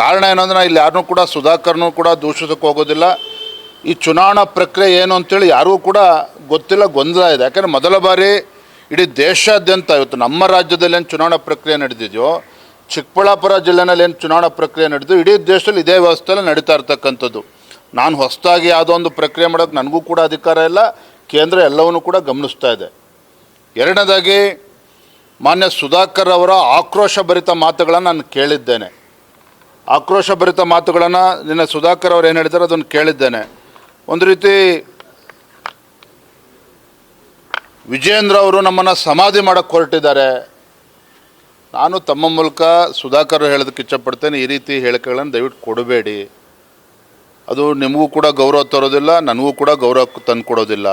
ಕಾರಣ ಏನಂದ್ರೆ ಇಲ್ಲಿ ಯಾರನ್ನೂ ಕೂಡ ಸುಧಾಕರ್ನೂ ಕೂಡ ದೂಷಿಸಕ್ಕೆ ಹೋಗೋದಿಲ್ಲ. ಈ ಚುನಾವಣಾ ಪ್ರಕ್ರಿಯೆ ಏನು ಅಂತೇಳಿ ಯಾರಿಗೂ ಕೂಡ ಗೊತ್ತಿಲ್ಲ, ಗೊಂದಲ ಇದೆ. ಯಾಕಂದರೆ ಮೊದಲ ಬಾರಿ ಇಡೀ ದೇಶಾದ್ಯಂತ ಇವತ್ತು ನಮ್ಮ ರಾಜ್ಯದಲ್ಲಿ ಏನು ಚುನಾವಣಾ ಪ್ರಕ್ರಿಯೆ ನಡೆದಿದೆಯೋ ಚಿಕ್ಕಬಳ್ಳಾಪುರ ಜಿಲ್ಲೆನಲ್ಲಿ ಏನು ಚುನಾವಣಾ ಪ್ರಕ್ರಿಯೆ ನಡೆದು ಇಡೀ ದೇಶದಲ್ಲಿ ಇದೇ ವ್ಯವಸ್ಥೆಯಲ್ಲಿ ನಡೀತಾ ಇರ್ತಕ್ಕಂಥದ್ದು. ನಾನು ಹೊಸದಾಗಿ ಯಾವುದೋ ಒಂದು ಪ್ರಕ್ರಿಯೆ ಮಾಡೋಕೆ ನನಗೂ ಕೂಡ ಅಧಿಕಾರ ಇಲ್ಲ, ಕೇಂದ್ರ ಎಲ್ಲವನ್ನೂ ಕೂಡ ಗಮನಿಸ್ತಾ ಇದೆ. ಎರಡನೇದಾಗಿ ಮಾನ್ಯ ಸುಧಾಕರ್ ಅವರ ಆಕ್ರೋಶಭರಿತ ಮಾತುಗಳನ್ನು ನಾನು ಕೇಳಿದ್ದೇನೆ. ಆಕ್ರೋಶಭರಿತ ಮಾತುಗಳನ್ನು ನಿನ್ನ ಸುಧಾಕರ್ ಅವರು ಏನು ಹೇಳ್ತಾರೆ ಅದನ್ನು ಕೇಳಿದ್ದೇನೆ. ಒಂದು ರೀತಿ ವಿಜಯೇಂದ್ರ ಅವರು ನಮ್ಮನ್ನು ಸಮಾಧಿ ಮಾಡೋಕ್ಕೆ ಹೊರಟಿದ್ದಾರೆ. ನಾನು ತಮ್ಮ ಮೂಲಕ ಸುಧಾಕರ್ ಹೇಳೋದಕ್ಕೆ ಇಚ್ಛಪಡ್ತೇನೆ, ಈ ರೀತಿ ಹೇಳಿಕೆಗಳನ್ನು ದಯವಿಟ್ಟು ಕೊಡಬೇಡಿ. ಅದು ನಿಮಗೂ ಕೂಡ ಗೌರವ ತರೋದಿಲ್ಲ, ನನಗೂ ಕೂಡ ಗೌರವ ತಂದು ಕೊಡೋದಿಲ್ಲ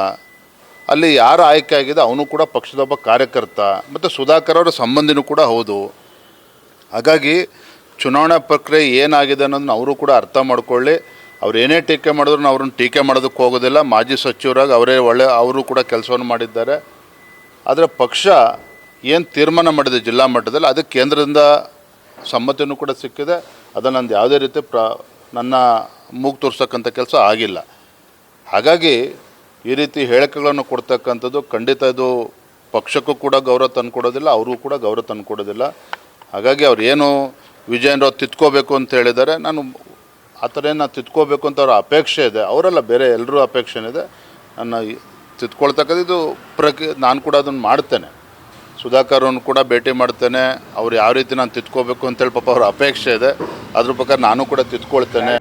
ಅಲ್ಲಿ ಯಾರು ಆಯ್ಕೆ ಆಗಿದೆ ಅವನು ಕೂಡ ಪಕ್ಷದೊಬ್ಬ ಕಾರ್ಯಕರ್ತ, ಮತ್ತು ಸುಧಾಕರ್ ಅವರ ಸಂಬಂಧಿನೂ ಕೂಡ ಹೌದು. ಹಾಗಾಗಿ ಚುನಾವಣಾ ಪ್ರಕ್ರಿಯೆ ಏನಾಗಿದೆ ಅನ್ನೋದನ್ನ ಅವರು ಕೂಡ ಅರ್ಥ ಮಾಡ್ಕೊಳ್ಳಿ. ಅವ್ರು ಏನೇ ಟೀಕೆ ಮಾಡಿದ್ರು ಅವ್ರನ್ನ ಟೀಕೆ ಮಾಡೋದಕ್ಕೆ ಹೋಗೋದಿಲ್ಲ. ಮಾಜಿ ಸಚಿವರಾಗಿ ಅವರೇ ಒಳ್ಳೆ ಅವರು ಕೂಡ ಕೆಲಸವನ್ನು ಮಾಡಿದ್ದಾರೆ. ಆದರೆ ಪಕ್ಷ ಏನು ತೀರ್ಮಾನ ಮಾಡಿದೆ ಜಿಲ್ಲಾ ಮಟ್ಟದಲ್ಲಿ ಅದಕ್ಕೆ ಕೇಂದ್ರದಿಂದ ಸಮ್ಮತಿನೂ ಕೂಡ ಸಿಕ್ಕಿದೆ. ಅದನ್ನು ನಂದು ಯಾವುದೇ ರೀತಿ ಪ್ರ, ನನ್ನ ಮೂಗು ತೋರಿಸ್ತಕ್ಕಂಥ ಕೆಲಸ ಆಗಿಲ್ಲ. ಹಾಗಾಗಿ ಈ ರೀತಿ ಹೇಳಿಕೆಗಳನ್ನು ಕೊಡ್ತಕ್ಕಂಥದ್ದು ಖಂಡಿತ ಇದು ಪಕ್ಷಕ್ಕೂ ಕೂಡ ಗೌರವ ತಂದುಕೊಡೋದಿಲ್ಲ, ಅವ್ರಿಗೂ ಕೂಡ ಗೌರವ ತಂದುಕೊಡೋದಿಲ್ಲ. ಹಾಗಾಗಿ ಅವ್ರು ಏನು ವಿಜಯೇಂದ್ರ ಅವ್ರು ತಿದ್ಕೋಬೇಕು ಅಂತ ಹೇಳಿದ್ದಾರೆ. ನಾನು ಆ ಥರ ಏನು ನಾನು ತಿದ್ಕೋಬೇಕು ಅಂತ ಅವ್ರ ಅಪೇಕ್ಷೆ ಇದೆ. ಅವರೆಲ್ಲ ಬೇರೆ ಎಲ್ಲರೂ ಅಪೇಕ್ಷೆ ಇದೆ. ನನ್ನ ಈ ತಿದ್ಕೊಳ್ತಕ್ಕಂಥ ಇದು ಪ್ರಕ್ ನಾನು ಕೂಡ ಅದನ್ನು ಮಾಡ್ತೇನೆ. ಸುಧಾಕರ್ ಅವ್ರನ್ನ ಕೂಡ ಭೇಟಿ ಮಾಡ್ತೇನೆ. ಅವ್ರು ಯಾವ ರೀತಿ ನಾನು ತಿತ್ಕೋಬೇಕು ಅಂತೇಳಿ ಪಾಪ ಅವ್ರ ಅಪೇಕ್ಷೆ ಇದೆ. ಅದ್ರ ಪ್ರಕಾರ ನಾನು ಕೂಡ ತಿದ್ಕೊಳ್ತೇನೆ.